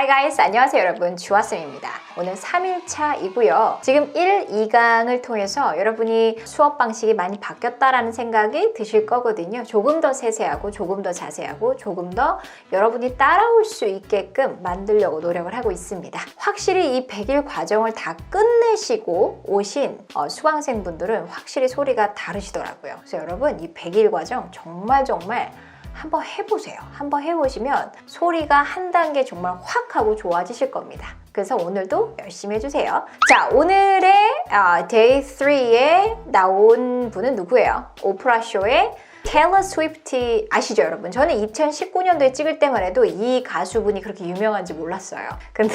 Hi guys, 안녕하세요 여러분. 주아쌤입니다. 오늘 3일차이고요. 지금 1, 2강을 통해서 여러분이 수업 방식이 많이 바뀌었다라는 생각이 드실 거거든요. 조금 더 세세하고 조금 더 자세하고 조금 더 여러분이 따라올 수 있게끔 만들려고 노력을 하고 있습니다. 확실히 이 100일 과정을 다 끝내시고 오신 어, 수강생분들은 확실히 소리가 다르시더라고요. 그래서 여러분 이 100일 과정 정말 정말 한번 해보세요. 한번 해보시면 소리가 한 단계 정말 확 하고 좋아지실 겁니다. 그래서 오늘도 열심히 해주세요. 자, 오늘의 아, 데이 3에 나온 분은 누구예요? 오프라 쇼의 텔러 스위프티 아시죠 여러분? 저는 2019년도에 찍을 때만 해도 이 가수분이 그렇게 유명한지 몰랐어요. 근데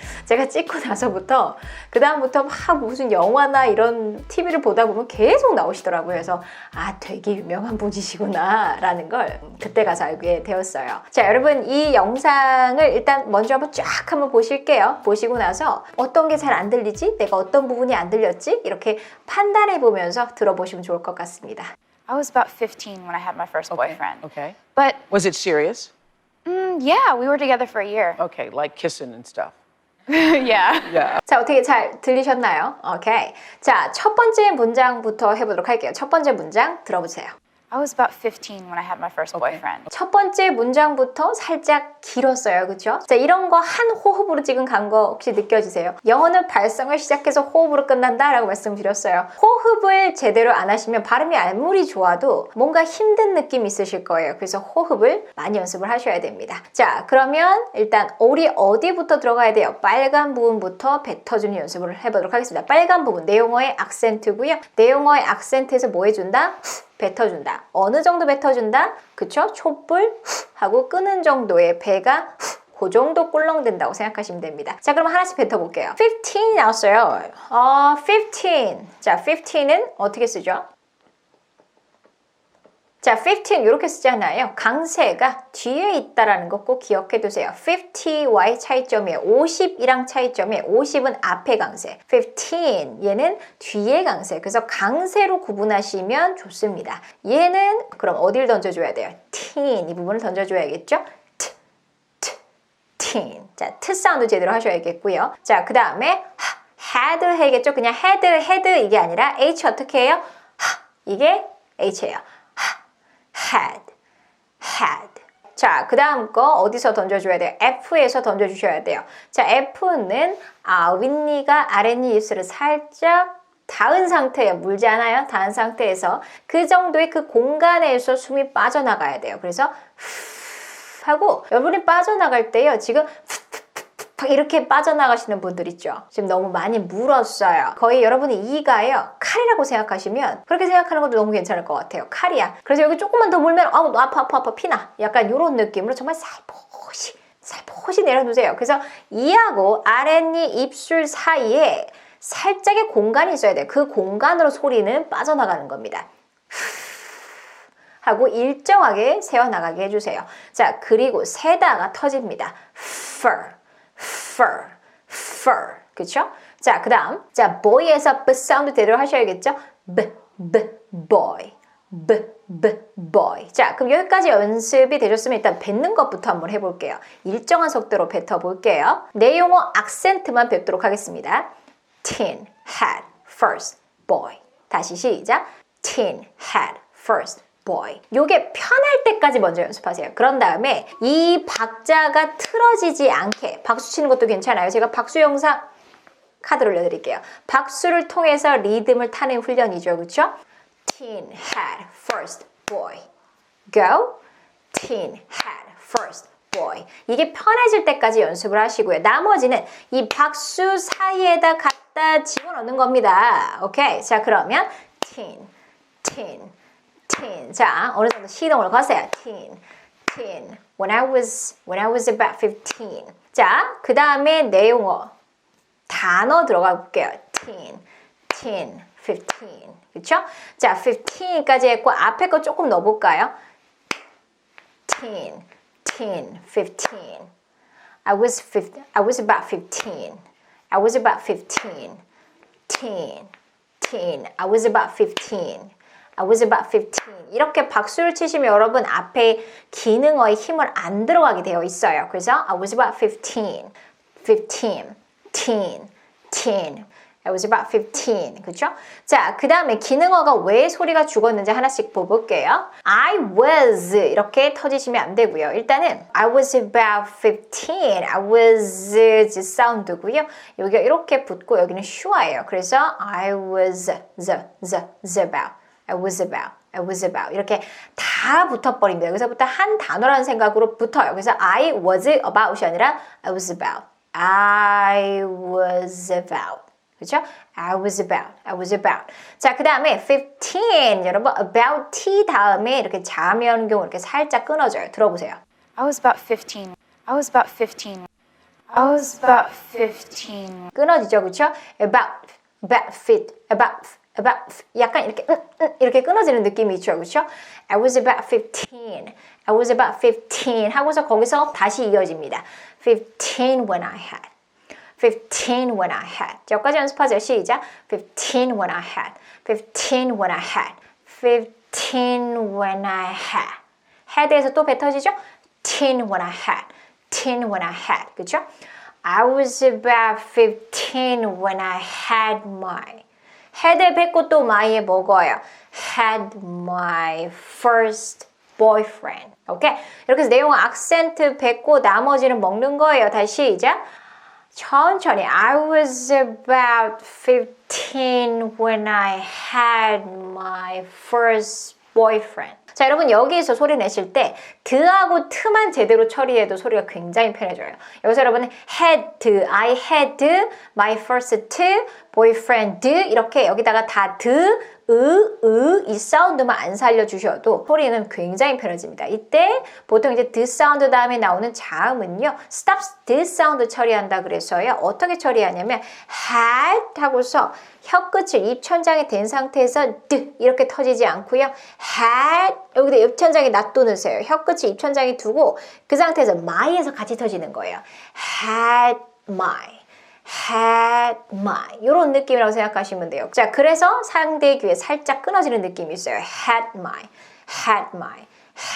제가 찍고 나서부터 그 다음부터 막 무슨 영화나 이런 TV를 보다 보면 계속 나오시더라고요. 그래서 아 되게 유명한 분이시구나 라는 걸 그때 가서 알게 되었어요. 자 여러분 이 영상을 일단 먼저 한번 쫙 한번 보실게요. 보시고 나서 어떤 게 잘 안 들리지? 내가 어떤 부분이 안 들렸지? 이렇게 판단해 보면서 들어보시면 좋을 것 같습니다. I was about 15 when I had my first boyfriend. Okay. But Was it serious? mm, yeah, we were together for a year. Okay, like kissing and stuff. yeah. Yeah. 자, 어떻게 잘 들리셨나요? 오케이. 자, 첫 번째 문장부터 해보도록 할게요. 첫 번째 문장 들어보세요. I was about 15 when I had my first boyfriend. 첫 번째 문장부터 살짝 길었어요. 그쵸? 자, 이런 거 한 호흡으로 지금 간 거 혹시 느껴지세요? 영어는 발성을 시작해서 호흡으로 끝난다 라고 말씀드렸어요. 호흡을 제대로 안 하시면 발음이 아무리 좋아도 뭔가 힘든 느낌 있으실 거예요. 그래서 호흡을 많이 연습을 하셔야 됩니다. 자, 그러면 일단 우리 어디부터 들어가야 돼요? 빨간 부분부터 뱉어주는 연습을 해보도록 하겠습니다. 빨간 부분, 내용어의 악센트고요. 내용어의 악센트에서 뭐 해준다? 뱉어준다. 어느 정도 뱉어준다? 그쵸? 촛불 후 하고 끄는 정도의 배가 후, 그 정도 꿀렁된다고 생각하시면 됩니다. 자, 그럼 하나씩 뱉어볼게요. 15이 나왔어요. 어, 15. 자, 15은 어떻게 쓰죠? 자, 15 이렇게 쓰잖아요. 강세가 뒤에 있다라는 거 꼭 기억해 두세요. 50와의 차이점이에요. 50이랑 차이점이 50은 앞에 강세, 15 얘는 뒤에 강세. 그래서 강세로 구분하시면 좋습니다. 얘는 그럼 어디를 던져줘야 돼요? teen 이 부분을 던져줘야겠죠? 트, 트, teen. 자, 트 사운드 제대로 하셔야겠고요. 자, 그 다음에 had 해야겠죠? 그냥 had, had 이게 아니라 h 어떻게 해요? 하, 이게 h예요. Had, had. 자, 그 다음 거 어디서 던져줘야 돼요? F에서 던져주셔야 돼요. 자, F는 아, 윗니가 아랫니 입술을 살짝 닿은 상태에 물지 않아요? 닿은 상태에서 그 정도의 그 공간에서 숨이 빠져나가야 돼요. 그래서 하고 여러분이 빠져나갈 때요. 지금 팍 이렇게 빠져나가시는 분들 있죠. 지금 너무 많이 물었어요. 거의 여러분이 이가요. 칼이라고 생각하시면 그렇게 생각하는 것도 너무 괜찮을 것 같아요. 칼이야. 그래서 여기 조금만 더 물면 아우 너 아파 아파 아파 피나. 약간 이런 느낌으로 정말 살포시 살포시 내려놓으세요. 그래서 이하고 아랫니 입술 사이에 살짝의 공간이 있어야 돼요. 그 공간으로 소리는 빠져나가는 겁니다. 하고 일정하게 세워나가게 해주세요. 자, 그리고 세다가 터집니다. fur, fur, fur. 그쵸? 자, 그 다음. 자, boy에서 b 사운드 제대로 하셔야겠죠? b, b, boy. b, b, boy. 자, 그럼 여기까지 연습이 되셨으면 일단 뱉는 것부터 한번 해볼게요. 일정한 속도로 뱉어볼게요. 내 용어 악센트만 뱉도록 하겠습니다. teen, had, first, boy. 다시 시작. teen, had, first, boy. 요게 편할 때까지 먼저 연습하세요. 그런 다음에 이 박자가 틀어지지 않게 박수 치는 것도 괜찮아요. 제가 박수 영상 카드 올려드릴게요. 박수를 통해서 리듬을 타는 훈련이죠. 그렇죠? Teen had first boy. Go. Teen had first boy. 이게 편해질 때까지 연습을 하시고요. 나머지는 이 박수 사이에다 갖다 집어넣는 겁니다. 오케이. 자, 그러면 teen, teen, teen. 자, 어느 정도 시동을 거세요. teen, teen. When I was when I was about 15. 자, 그 다음에 내용어 단어 들어가 볼게요. teen, teen, 15. 그렇죠? 자, 15까지 했고 앞에 거 조금 넣어 볼까요? teen, teen, 15. I was 15, I was about 15. I was about 15. Teen, teen. I was about 15. I was about 15. 이렇게 박수를 치시면 여러분 앞에 기능어의 힘을 안 들어가게 되어 있어요. 그래서 I was about 15. 15. teen. teen. I was about 15. 그쵸? 자, 그 다음에 기능어가 왜 소리가 죽었는지 하나씩 뽑을게요. I was 이렇게 터지시면 안 되고요. 일단은 I was about 15. I was 지 사운드고요. 여기가 이렇게 붙고 여기는 슈아예요. 그래서 I was the about. I was about. I was about. 이렇게 다 붙어버립니다. 여기서부터 한 단어라는 생각으로 붙어요. 그래서 I was about이 아니라 I was about. I was about. 그렇죠? I was about. I was about. 자, 그 다음에 15. 여러분, about t 다음에 이렇게 오는 경우 이렇게 살짝 끊어져요. 들어보세요. I was about 15. I was about 15. I was about 15. 끊어지죠, 그렇죠? About, about fit, about, about. 약간 이렇게 음, 음, 이렇게 끊어지는 느낌이 있죠, 그렇죠? I was about 15. I was about 15 하고서 거기서 다시 이어집니다. 15 when I had. 15 when I had. 자, 여기까지 연습하세요. 시작. 15 when I had. 15 when I had. 15 when I had. had에서 또 뱉어지죠? 10 when I had. 10 when I had. 그죠? I was about 15 when I had my. Had에 뱉고 또 my에 먹어요. had my first boyfriend. 오케이? 이렇게 해서 내용은 악센트 뱉고 나머지는 먹는 거예요. 다시 시작. 천천히. I was about 15 when I had my first boyfriend. 자, 여러분 여기에서 소리 내실 때 드하고 트만 제대로 처리해도 소리가 굉장히 편해져요. 여기서 여러분은 had, I had my first boyfriend 이렇게 여기다가 다 드, 으, 으, 이 사운드만 안 살려주셔도 소리는 굉장히 편해집니다. 이때 보통 이제 드 사운드 다음에 나오는 자음은요, stop 드 사운드 처리한다 그래서요, 어떻게 처리하냐면, had 하고서 혀끝을 입천장에 댄 상태에서 드 이렇게 터지지 않고요, had 여기다 입천장에 놔두세요. 혀끝 을 입천장에 두고 그 상태에서 my에서 같이 터지는 거예요. had my. had my 이런 느낌이라고 생각하시면 돼요. 자, 그래서 상대 귀에 살짝 끊어지는 느낌이 있어요. had my, had my,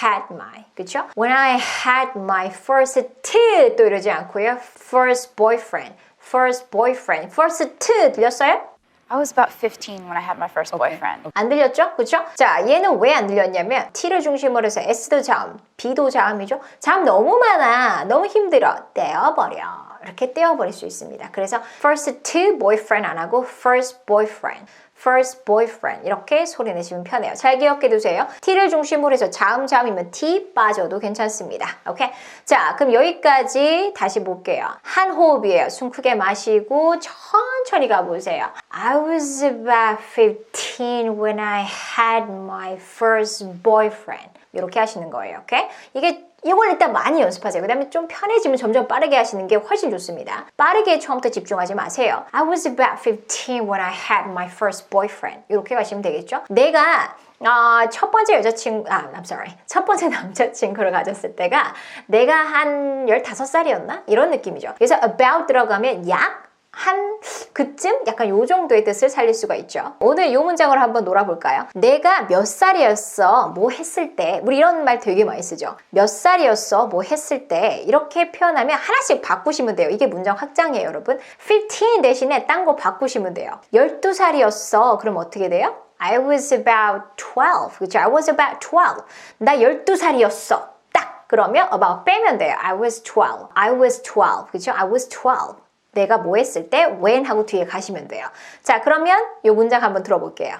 had my, 그렇죠? When I had my first t 또 이러지 않고요. first boyfriend, first boyfriend, first t 들렸어요? I was about 15 when I had my first boyfriend. 안 들렸죠? 그쵸? 자, 얘는 왜 안 들렸냐면 T를 중심으로 해서 S도 자음, B도 자음이죠? 자음 너무 많아. 너무 힘들어. 떼어버려. 이렇게 떼어버릴 수 있습니다. 그래서 first to boyfriend 안 하고 first boyfriend. First boyfriend 이렇게 소리 내시면 편해요. 잘 기억해 두세요. T를 중심으로 해서 자음 자음이면 T 빠져도 괜찮습니다. 오케이? 자, 그럼 여기까지 다시 볼게요. 한 호흡이에요. 숨 크게 마시고 천천히 가보세요. I was about 15 when I had my first boyfriend. 이렇게 하시는 거예요. 오케이? 이게 이걸 일단 많이 연습하세요. 그 다음에 좀 편해지면 점점 빠르게 하시는 게 훨씬 좋습니다. 빠르게 처음부터 집중하지 마세요. I was about 15 when I had my first boyfriend. 이렇게 가시면 되겠죠? 내가 어, 첫 번째 여자친구, 아, I'm sorry. 첫 번째 남자친구를 가졌을 때가 내가 한 15살이었나? 이런 느낌이죠. 그래서 about 들어가면 약 한 그쯤 약간 요 정도의 뜻을 살릴 수가 있죠. 오늘 이 문장을 한번 놀아볼까요? 내가 몇 살이었어? 뭐 했을 때? 우리 이런 말 되게 많이 쓰죠. 몇 살이었어? 뭐 했을 때? 이렇게 표현하면 하나씩 바꾸시면 돼요. 이게 문장 확장이에요, 여러분. 15 대신에 딴 거 바꾸시면 돼요. 12살이었어. 그럼 어떻게 돼요? I was about 12. 그렇죠? I was about 12. 나 12살이었어. 딱 그러면 about 빼면 돼요. I was 12. I was 12. 그렇죠? I was 12. 내가 뭐 했을 때 when 하고 뒤에 가시면 돼요. 자, 그러면 이 문장 한번 들어볼게요.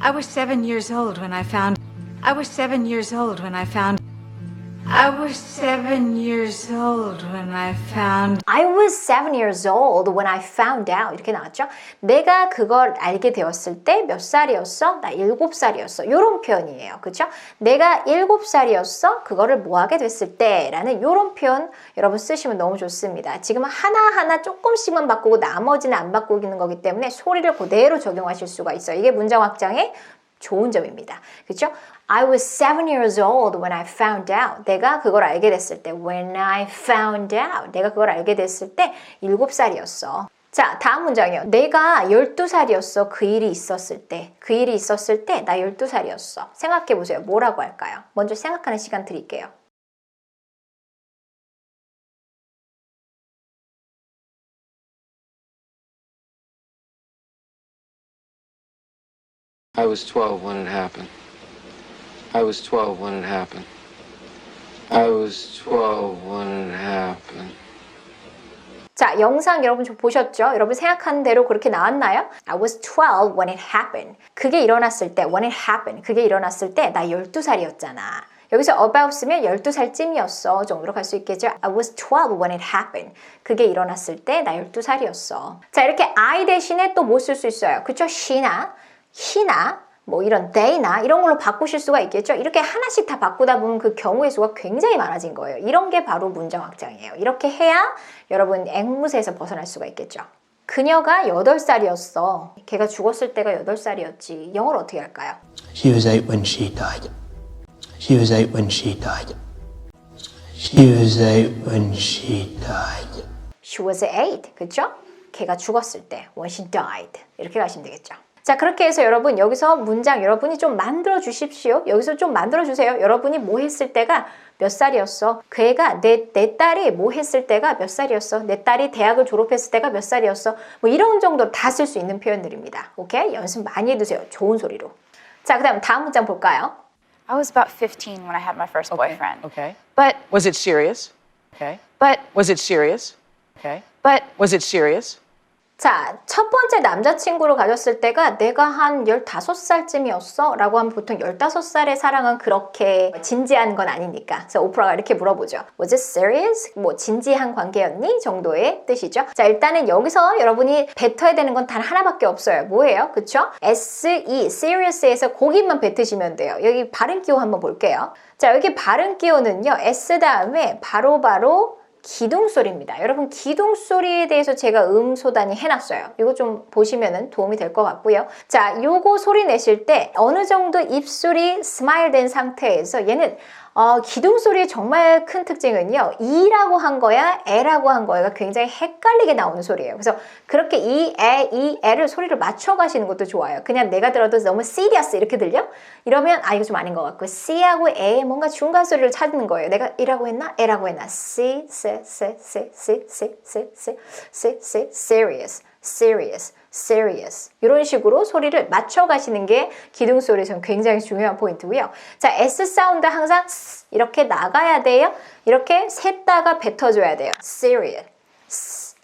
I was seven years old when I found. I was seven years old when I found. I was seven years old when I found. I was seven years old when I found out. 이렇게 나왔죠? 내가 그걸 알게 되었을 때 몇 살이었어? 나 일곱 살이었어. 이런 표현이에요. 그죠? 내가 일곱 살이었어? 그거를 뭐 하게 됐을 때? 라는 이런 표현 여러분 쓰시면 너무 좋습니다. 지금 하나하나 조금씩만 바꾸고 나머지는 안 바꾸는 거기 때문에 소리를 그대로 적용하실 수가 있어요. 이게 문장 확장의 좋은 점입니다. 그렇죠? I was seven years old when I found out. 내가 그걸 알게 됐을 때 when I found out. 내가 그걸 알게 됐을 때 일곱 살이었어. 자, 다음 문장이요. 내가 12살이었어. 그 일이 있었을 때. 그 일이 있었을 때 나 12살이었어. 생각해 보세요. 뭐라고 할까요? 먼저 생각하는 시간 드릴게요. I was 12 when it happened. I was 12 when it happened. I was 12 when it happened. 자, 영상 여러분 좀 보셨죠? 여러분 생각하는 대로 그렇게 나왔나요? I was 12 when it happened. 그게 일어났을 때, when it happened. 그게 일어났을 때 나 12살이었잖아. 여기서 about 쓰면 12살쯤이었어 정도로 갈 수 있겠죠. I was 12 when it happened. 그게 일어났을 때 나 12살이었어. 자, 이렇게 I 대신에 또 뭐 쓸 수 있어요? 그쵸? she나, he나, 뭐 이런 they나 이런 걸로 바꾸실 수가 있겠죠. 이렇게 하나씩 다 바꾸다 보면 그 경우의 수가 굉장히 많아진 거예요. 이런 게 바로 문장 확장이에요. 이렇게 해야 여러분 앵무새에서 벗어날 수가 있겠죠. 그녀가 8살이었어. 걔가 죽었을 때가 8살이었지. 영어로 어떻게 할까요? She was eight when she died. She was eight when she died. She was eight when she died. She was eight. 그쵸? 걔가 죽었을 때. When she died. 이렇게 가시면 되겠죠. 자, 그렇게 해서 여러분 여기서 문장 여러분이 좀 만들어 주십시오. 여기서 좀 만들어 주세요. 여러분이 뭐 했을 때가 몇 살이었어? 그 애가 내, 내 딸이 뭐 했을 때가 몇 살이었어? 내 딸이 대학을 졸업했을 때가 몇 살이었어? 뭐 이런 정도 다쓸 수 있는 표현들입니다. 오케이? 연습 많이 해두세요. 좋은 소리로. 자, 그 다음 다음 문장 볼까요? I was about 15 when I had my first boyfriend. Okay. But, Was it serious? Okay. but, Was it serious? Okay. but, Was it serious? 자, 첫 번째 남자친구를 가졌을 때가 내가 한 15살쯤이었어? 라고 하면 보통 15살의 사랑은 그렇게 진지한 건 아니니까. 그래서 오프라가 이렇게 물어보죠. Was it serious? 뭐, 진지한 관계였니? 정도의 뜻이죠. 자, 일단은 여기서 여러분이 뱉어야 되는 건 단 하나밖에 없어요. 뭐예요? 그쵸? S-E, serious에서 거기만 뱉으시면 돼요. 여기 발음 기호 한번 볼게요. 자, 여기 발음 기호는요. S 다음에 바로바로 바로 기둥 소리입니다. 여러분 기둥 소리에 대해서 제가 음소단이 해놨어요. 이거 좀 보시면 도움이 될 것 같고요. 자, 요거 소리 내실 때 어느 정도 입술이 스마일 된 상태에서 얘는 어, 기둥 소리의 정말 큰 특징은요. 이라고 한 거야, 에라고 한 거야가 굉장히 헷갈리게 나오는 소리예요. 그래서 그렇게 이, 에, 이, 에를 소리를 맞춰 가시는 것도 좋아요. 그냥 내가 들어도 너무 serious 이렇게 들려? 이러면 아 이거 좀 아닌 것 같고 C하고 A의 뭔가 중간 소리를 찾는 거예요. 내가 이라고 했나? 에라고 했나? C, C, C, C, C, C, C, C, C, C, serious, serious, serious 이런 식으로 소리를 맞춰 가시는 게 기둥 소리에서는 굉장히 중요한 포인트고요. 자, S 사운드 항상 이렇게 나가야 돼요. 이렇게 셋다가 뱉어줘야 돼요. serious,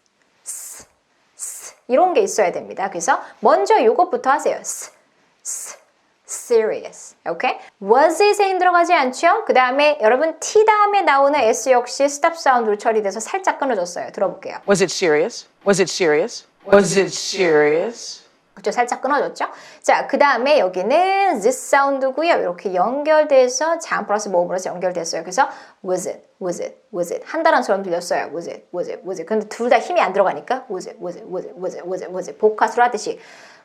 이런 게 있어야 됩니다. 그래서 먼저 이것부터 하세요. Serious. 오케이? was it에 힘 들어가지 않죠? 그 다음에 여러분 T 다음에 나오는 S 역시 stop 사운드로 처리돼서 살짝 끊어졌어요. 들어볼게요. Was it serious? Was it serious? Was it serious? 그쵸? 살짝 끊어졌죠? 자, 그 다음에 여기는 this 사운드고요. 이렇게 연결돼서 장 플러스 모음으로서 연결됐어요. 그래서 was it, was it, was it. 한 단어처럼 들렸어요. was it, was it, was it. 근데 둘 다 힘이 안 들어가니까 was it, was it, was it, was it, was it, was it. 복화수로 하듯이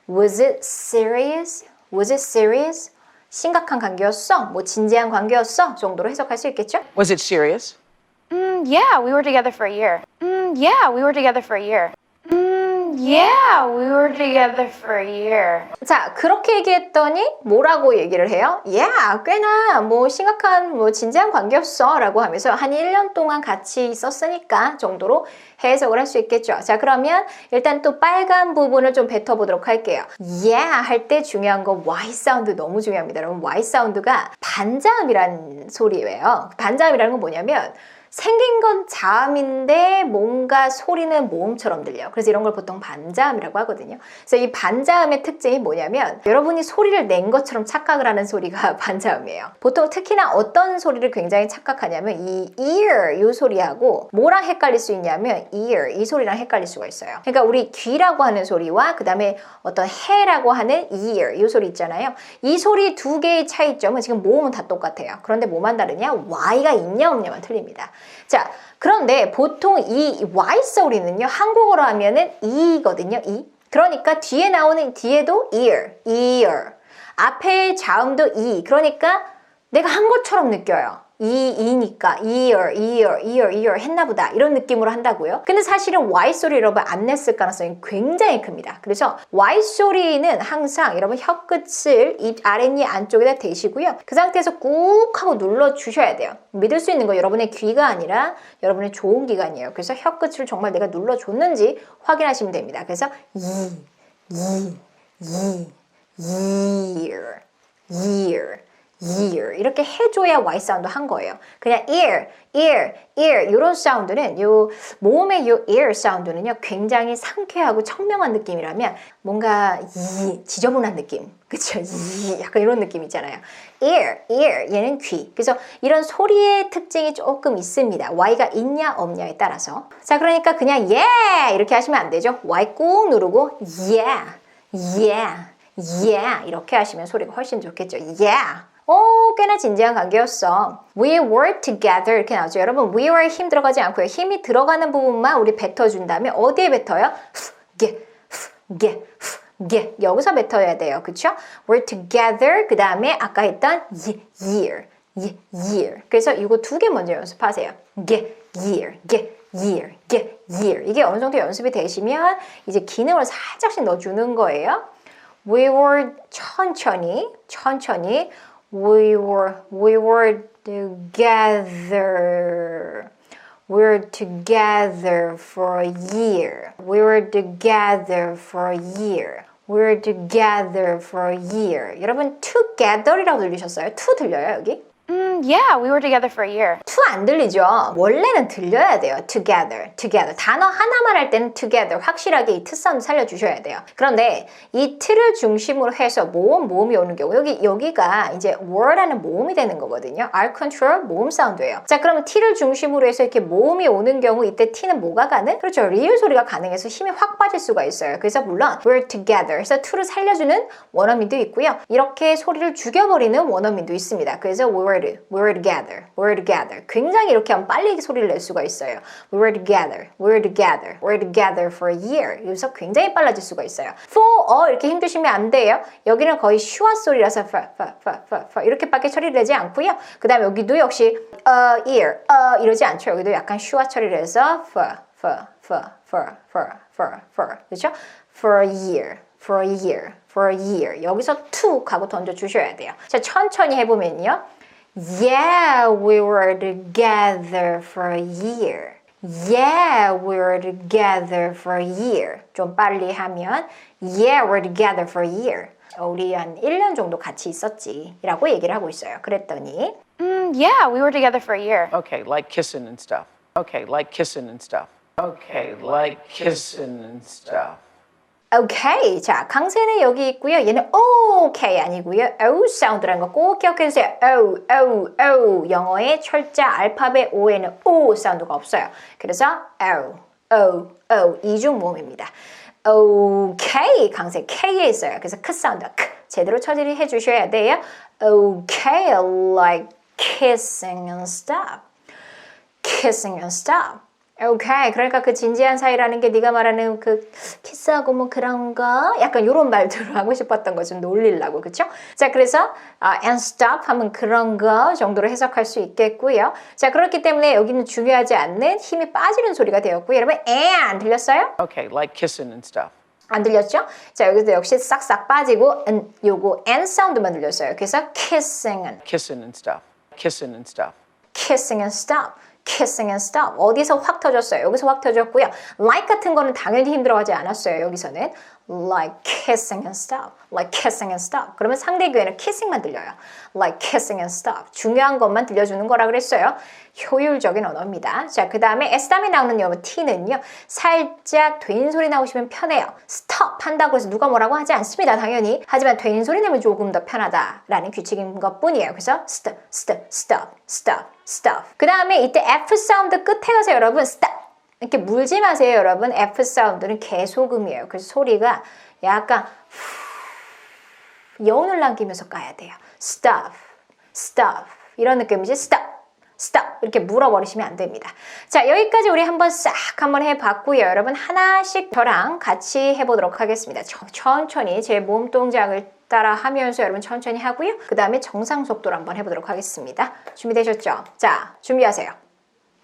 was it serious? Was it serious? 심각한 관계였어? 뭐 진지한 관계였어? 정도로 해석할 수 있겠죠? Was it serious? mm, yeah, we were together for a year. Mm, yeah, we were together for a year. Yeah, we were together for a year. 자, 그렇게 얘기했더니 뭐라고 얘기를 해요? Yeah, 꽤나 뭐 심각한 뭐 진지한 관계였어 라고 하면서 한 1년 동안 같이 있었으니까 정도로 해석을 할 수 있겠죠. 자, 그러면 일단 또 빨간 부분을 좀 뱉어보도록 할게요. Yeah 할 때 중요한 건 Y 사운드 너무 중요합니다. 여러분, Y 사운드가 반자음이란 소리예요. 반자음이라는 건 뭐냐면 생긴 건 자음인데 뭔가 소리는 모음처럼 들려. 그래서 이런 걸 보통 반자음이라고 하거든요. 그래서 이 반자음의 특징이 뭐냐면 여러분이 소리를 낸 것처럼 착각을 하는 소리가 반자음이에요. 보통 특히나 어떤 소리를 굉장히 착각하냐면 이 ear 이 소리하고 뭐랑 헷갈릴 수 있냐면 ear 이 소리랑 헷갈릴 수가 있어요. 그러니까 우리 귀라고 하는 소리와 그 다음에 어떤 해라고 하는 ear 이 소리 있잖아요. 이 소리 두 개의 차이점은 지금 모음은 다 똑같아요. 그런데 뭐만 다르냐? y가 있냐 없냐만 틀립니다. 자, 그런데 보통 이 Y 소리는요, 한국어로 하면은 이거든요, 이. 그러니까 뒤에 나오는 뒤에도 ear, ear. 앞에 자음도 이. 그러니까 내가 한 것처럼 느껴요. 이, 이니까 ear, ear, ear, ear 했나 보다 이런 느낌으로 한다고요. 근데 사실은 Y 소리 여러분 안 냈을 가능성이 굉장히 큽니다. 그래서 Y 소리는 항상 여러분 혀 끝을 입 아랫니 안쪽에다 대시고요. 그 상태에서 꾹 하고 눌러 주셔야 돼요. 믿을 수 있는 거 여러분의 귀가 아니라 여러분의 좋은 기관이에요. 그래서 혀 끝을 정말 내가 눌러 줬는지 확인하시면 됩니다. 그래서 이, 이, 이, year, year, year 이렇게 해줘야 Y 사운드 한 거예요. 그냥 ear, ear, ear 이런 사운드는 요 모음의 요 ear 사운드는요 굉장히 상쾌하고 청명한 느낌이라면 뭔가 이 지저분한 느낌, 그쵸? 이 약간 이런 느낌 있잖아요. ear, ear 얘는 귀. 그래서 이런 소리의 특징이 조금 있습니다. Y가 있냐 없냐에 따라서. 자 그러니까 그냥 yeah 이렇게 하시면 안 되죠. Y 꾹 누르고 yeah, yeah. yeah 이렇게 하시면 소리가 훨씬 좋겠죠. yeah. 오, 꽤나 진지한 관계였어. We were together 이렇게 나오죠. 여러분, we were 힘 들어가지 않고요. 힘이 들어가는 부분만 우리 뱉어준다면 어디에 뱉어요? 게, 게, 게. 여기서 뱉어야 돼요. 그쵸? We're together. 그 다음에 아까 했던 year, year. 그래서 이거 두 개 먼저 연습하세요. 게, year, 게, year, 게, year. 이게 어느 정도 연습이 되시면 이제 기능을 살짝씩 넣어주는 거예요. We were 천천히 천천히 we were we were together we're together for a year we were together for a year we're together for a year 여러분 together이라고 들리셨어요? to 들려요 여기? Mm, yeah, we were together for a year. to 안 들리죠. 원래는 들려야 돼요. together, together. 단어 하나만 할 때는 together 확실하게 이 사운드 살려주셔야 돼요. 그런데 이 t를 중심으로 해서 모음, 모음이 오는 경우 여기 여기가 이제 word라는 모음이 되는 거거든요. R control 모음 사운드예요. 자, 그러면 t를 중심으로 해서 이렇게 모음이 오는 경우 이때 t는 뭐가 가능? 그렇죠. 리을 소리가 가능해서 힘이 확 빠질 수가 있어요. 그래서 물론 we're together 해서 to를 살려주는 원어민도 있고요. 이렇게 소리를 죽여버리는 원어민도 있습니다. 그래서 we were, we were together, we were together. 굉장히 이렇게 하면 빨리 소리를 낼 수가 있어요. We were together, we were together, we were together for a year. 여기서 굉장히 빨라질 수가 있어요. for, 어 이렇게 힘드시면 안 돼요. 여기는 거의 슈아 소리라서 for, for, for, for, for 이렇게밖에 처리를 하지 않고요. 그 다음에 여기도 역시 a year, 어 이러지 않죠. 여기도 약간 슈아 처리를 해서 for, for, for, for, for, for, for 그렇죠? For a year, for a year, for a year. 여기서 to 하고 던져 주셔야 돼요. 자 천천히 해보면요. Yeah, we were together for a year. Yeah, we were together for a year. 좀 빨리 하면 Yeah, we're together for a year. 우리 한 1년 정도 같이 있었지. 라고 얘기를 하고 있어요. 그랬더니 Mm, yeah, we were together for a year. Okay, like kissing and stuff. Okay, like kissing and stuff. Okay, like kissing and stuff. 오케이. 자, 강세는 여기 있고요. 얘는 오케이 아니고요. 오 사운드라는 거 꼭 기억해 주세요. 오, 오, 오. 영어의 철자 알파벳 O에는 오 사운드가 없어요. 그래서 오, 오, 오. 이중 모음입니다. 오케이. 강세 K에 있어요. 그래서 크 사운드 크 제대로 처리를 해 주셔야 돼요. Okay, like kissing and stuff. kissing and stuff. 오케이. 그러니까 그 진지한 사이라는 게 네가 말하는 그 키스하고 뭐 그런 거 약간 이런 말들을 하고 싶었던 거 좀 놀리려고 그쵸? 자 그래서 아, and stop 하면 그런 거 정도로 해석할 수 있겠고요. 자 그렇기 때문에 여기는 중요하지 않는 힘이 빠지는 소리가 되었고요. 여러분 and 들렸어요? Okay, like kissing and stuff. 안 들렸죠? 자 여기서 역시 싹싹 빠지고 and, 요거 and 사운드만 들렸어요. 그래서 kissing and Kissing and stuff. Kissing and stuff. kissing and stop. Kissing and stop. 어디서 확 터졌어요? 여기서 확 터졌고요. like 같은 거는 당연히 힘들어하지 않았어요. 여기서는 like kissing and stop. like kissing and stop. 그러면 상대 귀에는 kissing만 들려요. like kissing and stop. 중요한 것만 들려주는 거라 그랬어요. 효율적인 언어입니다. 자, 그 다음에 S담이 나오는 영어 T는요. 살짝 되는 소리 나오시면 편해요. stop 한다고 해서 누가 뭐라고 하지 않습니다. 당연히. 하지만 되는 소리 내면 조금 더 편하다라는 규칙인 것 뿐이에요. 그래서 stop, stop, stop, stop, stop. 그 다음에 이때 F 사운드 끝에 가서 여러분 stop 이렇게 물지 마세요, 여러분. F 사운드는 개소금이에요. 그래서 소리가 약간 여운을 남기면서 까야 돼요. stop, stop 이런 느낌이지 stop, stop 이렇게 물어버리시면 안 됩니다. 자 여기까지 우리 한번 싹 한번 해봤고요. 여러분 하나씩 저랑 같이 해보도록 하겠습니다. 천- 천천히 제 몸 동작을 따라 하면서 여러분 천천히 하고요. 그 다음에 정상 속도로 한번 해보도록 하겠습니다. 준비되셨죠? 자, 준비하세요.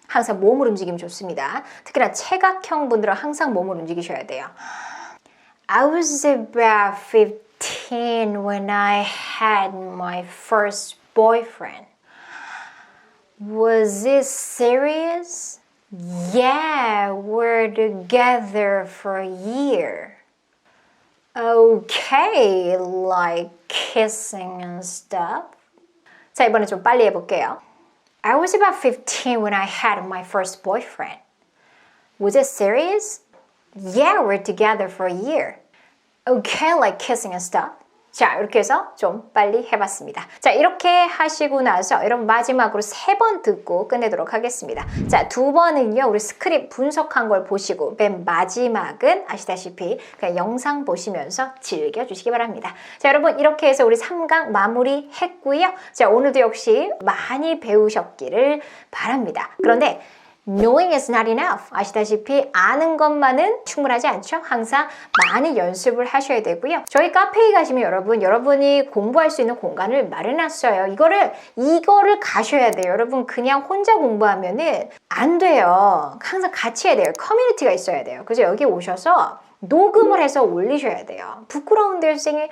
항상 몸을 움직이면 좋습니다. 특히나 체각형 분들은 항상 몸을 움직이셔야 돼요. I was about 15 when I had my first boyfriend. Was it serious? Yeah, we're together for a year. Okay, like kissing and stuff. 자, 이번에 좀 빨리 해볼게요. I was about 15 when I had my first boyfriend. Was it serious? Yeah, we're together for a year. Okay, like kissing and stuff. 자, 이렇게 해서 좀 빨리 해봤습니다. 자, 이렇게 하시고 나서 여러분 마지막으로 세 번 듣고 끝내도록 하겠습니다. 자, 두 번은요, 우리 스크립 분석한 걸 보시고 맨 마지막은 아시다시피 그냥 영상 보시면서 즐겨주시기 바랍니다. 자, 여러분 이렇게 해서 우리 3강 마무리 했고요. 자, 오늘도 역시 많이 배우셨기를 바랍니다. 그런데 Knowing is not enough. 아시다시피 아는 것만은 충분하지 않죠. 항상 많은 연습을 하셔야 되고요. 저희 카페에 가시면 여러분, 여러분이 공부할 수 있는 공간을 마련했어요. 이거를 이거를 가셔야 돼요. 여러분 그냥 혼자 공부하면은 안 돼요. 항상 같이 해야 돼요. 커뮤니티가 있어야 돼요. 그래서 여기 오셔서 녹음을 해서 올리셔야 돼요. 부끄러운데요, 선생님.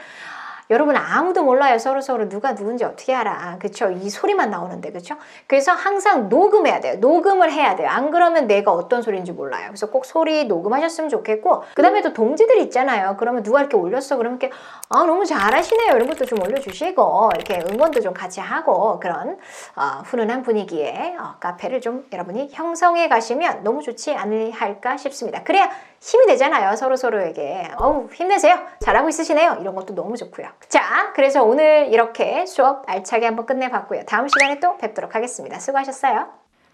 여러분 아무도 몰라요. 서로 서로 누가 누군지 어떻게 알아. 그쵸? 이 소리만 나오는데 그쵸? 그래서 항상 녹음해야 돼요. 녹음을 해야 돼요. 안 그러면 내가 어떤 소리인지 몰라요. 그래서 꼭 소리 녹음하셨으면 좋겠고 그 다음에 또 동지들 있잖아요. 그러면 누가 이렇게 올렸어? 그러면 이렇게 아 너무 잘하시네요. 이런 것도 좀 올려주시고 이렇게 응원도 좀 같이 하고 그런 어, 훈훈한 분위기의 어, 카페를 좀 여러분이 형성해 가시면 너무 좋지 않을까 싶습니다. 그래야 힘이 되잖아요 서로 서로에게 어우 힘내세요 잘하고 있으시네요 이런 것도 너무 좋고요 자 그래서 오늘 이렇게 수업 알차게 한번 끝내봤고요 다음 시간에 또 뵙도록 하겠습니다 수고하셨어요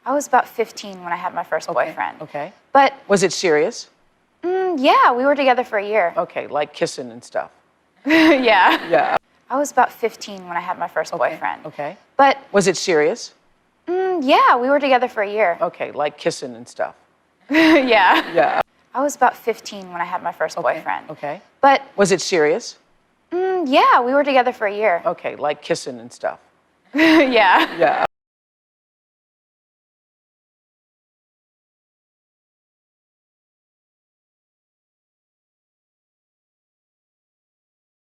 I was about 15 when I had my first boyfriend. Okay. But Was it serious? mm, yeah, we were together for a year. Okay, like kissing and stuff. yeah. Yeah. I was about 15 when I had my first boyfriend. Okay. But Was it serious? mm, yeah, we were together for a year. Okay, like kissing and stuff. yeah. Yeah. I was about 15 when I had my first boyfriend. Okay. But Was it serious? mm, yeah, we were together for a year. Okay, like kissing and stuff. yeah. Yeah.